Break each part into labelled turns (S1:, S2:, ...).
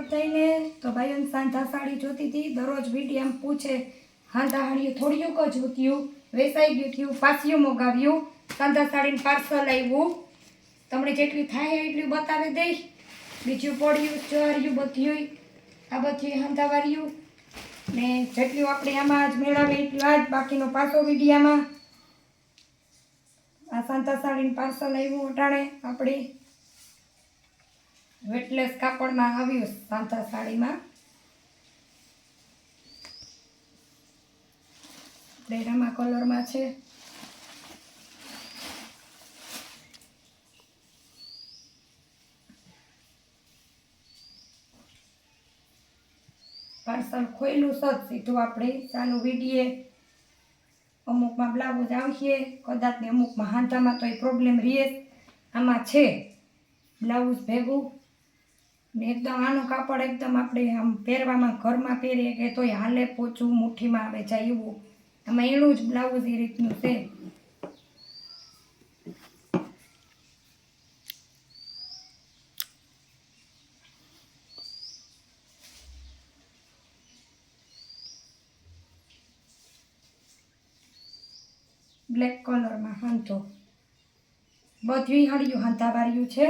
S1: બધાને તો ભાઈઓને સાંધા સાડી જોતી હતી. દરરોજ વીડિયો પૂછે, હાંધા હાડીઓ થોડીયું ક જોત્યું વેસાઈ ગયું થયું પાસિયું મોગાવ્યું, સાંધા સાડીને પાર્સલ આવ્યું તમને જેટલી થાય એટલું બતાવી દઈશ બીજું પડ્યું ચોર્યું, બધ્યું, આ બધું હાંધાવાર્યું ને જેટલું આપણે આમાં જ મેળવે એટલું આજ બાકીનો પાછો વિડીયામાં આ સાંતા સાડીનું પાર્સલ આવ્યું અટાણે આપણે. વેટલેસ કાપડમાં આવ્યું સાંધા સાડીમાં. ડેરામાં કલરમાં છે. પાર્સલ ખોયલું સત સીધું આપણે. ચાલુ વીડીએ અમુકમાં બ્લાઉઝ આવશે કદાચ ને અમુકમાં હાંધામાં તો એ પ્રોબ્લેમ રહે આમાં છે. બ્લાઉઝ ભેગું. એકદમ આનું કાપડ એકદમ આપણે આમ પહેરવામાં ઘરમાં પહેરીએ કે તોય હાલે પોચું, મુઠ્ઠીમાં આવે છે એવું આમાં એનું જ બ્લાઉઝ એ રીતનું છે. બ્લેક કલરમાં હાંધો. બધી હાંધા વાળ્યું છે.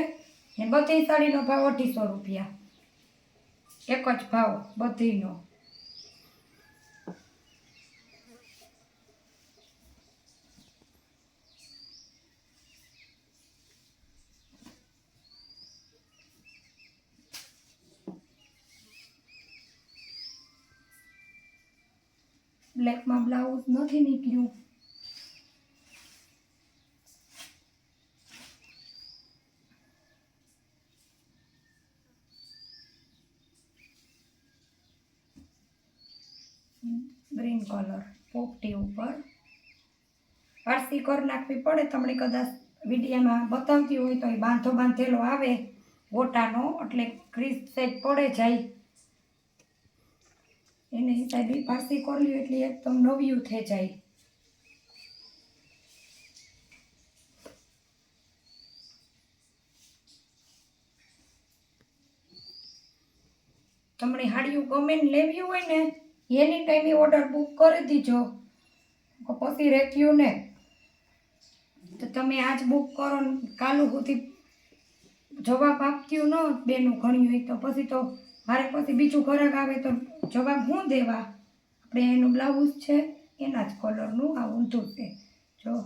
S1: ને બધી સાડીનો ભાવ અઢીસો રૂપિયા. એક જ ભાવ બધીનો. બ્લેકમાં બ્લાઉઝ નથી નીકળ્યું. ગ્રીન કલર પોપટી ઉપર. પારસી કર નાખવી પડે. તમને કદાચ વિડીયામાં બતાવતી હોય તો એ બાંધો બાંધેલો આવે. ગોટાનો, એટલે ક્રીસ સેટ પડે જાય. એને હિસાબે પારસી કરલ્યું એટલે એકદમ નવ્યું થઈ જાય. તમને હાડિયું ગમે ને લેવી હોય ને એની ટાઈમે ઓર્ડર બુક કરી દીજો. પછી રહેતું ને. તો તમે આજ બુક કરો કાલુ સુધી જવાબ આપતું ન બેનું ઘણ્યું હોય તો. પછી તો મારે પછી બીજું ઘરાક આવે તો જવાબ શું દેવા? આપણે એનું બ્લાઉઝ છે, એના જ કલરનું આ ઊંધું છે. જો.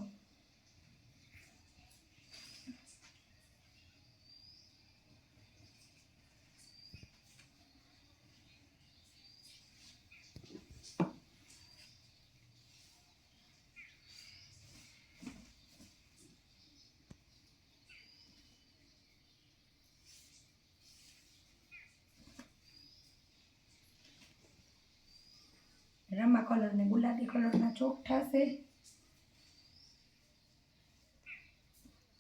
S1: રમા કલર ને ગુલાબી કલરના ચોકઠા છે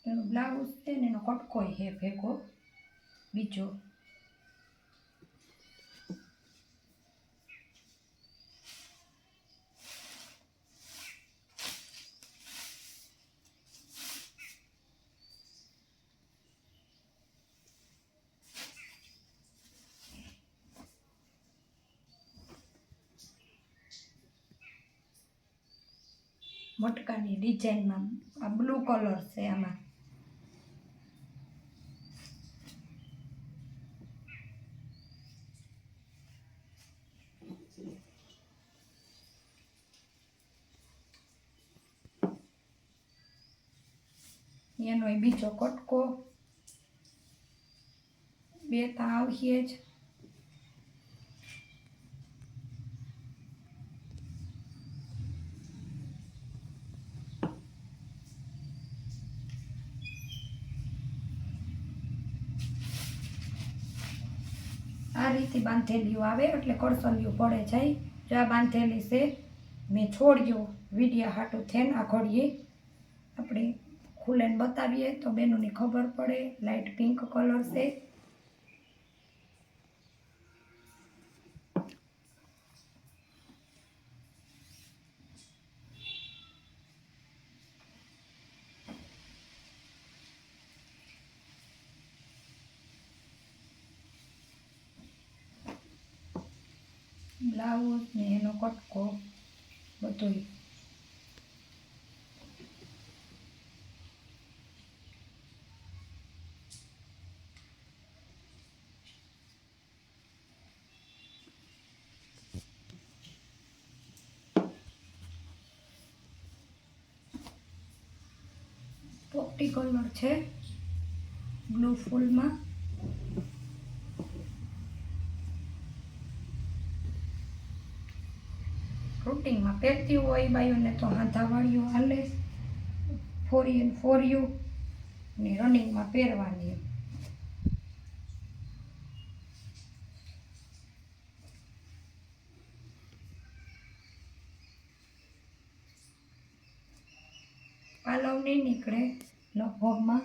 S1: એનો બ્લાઉઝ છે ને એનો કટકોય હે ભેગો. બીજો મટકાની ડિઝાઇનમાં આ બ્લુ કલર છે આમાં એનો ય બીજો કટકો બે તા આવશે જ આ બાંધેલીઓ આવે એટલે કળસલિયું પડે જાય. જો આ બાંધેલી છે, મેં છોડ્યો. વિડિયા હાટું થેન આ ઘડીએ આપણે ખુલ્લેને બતાવીએ તો બેનોની ખબર પડે. લાઇટ પિંક કલર છે. બ્લાઉઝ ને એનો કટકો બધોય. પોપટી કલર છે બ્લુ ફૂલમાં રૂટિનમાં પહેરતી હોય, બાયોને તો હાથાવાળીઓ હાલે. ફોર યુ ફોર યુ ને રનિંગમાં પહેરવાની. પાલવ નહીં નીકળે લગભગમાં.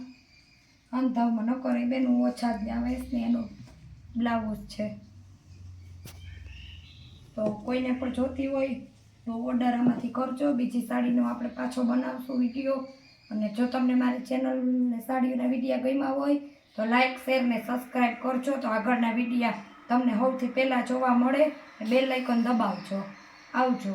S1: અંધાવમાં ન કરે, બેન ઓછા જ આવે ને એનો બ્લાઉઝ છે. તો કોઈને પણ જોતી હોય તો ઓર્ડર આમાંથી કરજો. બીજી સાડીનો આપણે પાછો બનાવશું વીડિયો. અને જો તમને મારી ચેનલને સાડીઓના વિડીયા ગમ્યા હોય, તો લાઇક શેર ને સબસ્ક્રાઈબ કરજો. તો આગળના વિડીયા તમને સૌથી પહેલાં જોવા મળે. બેલ આઇકન દબાવજો. આવજો.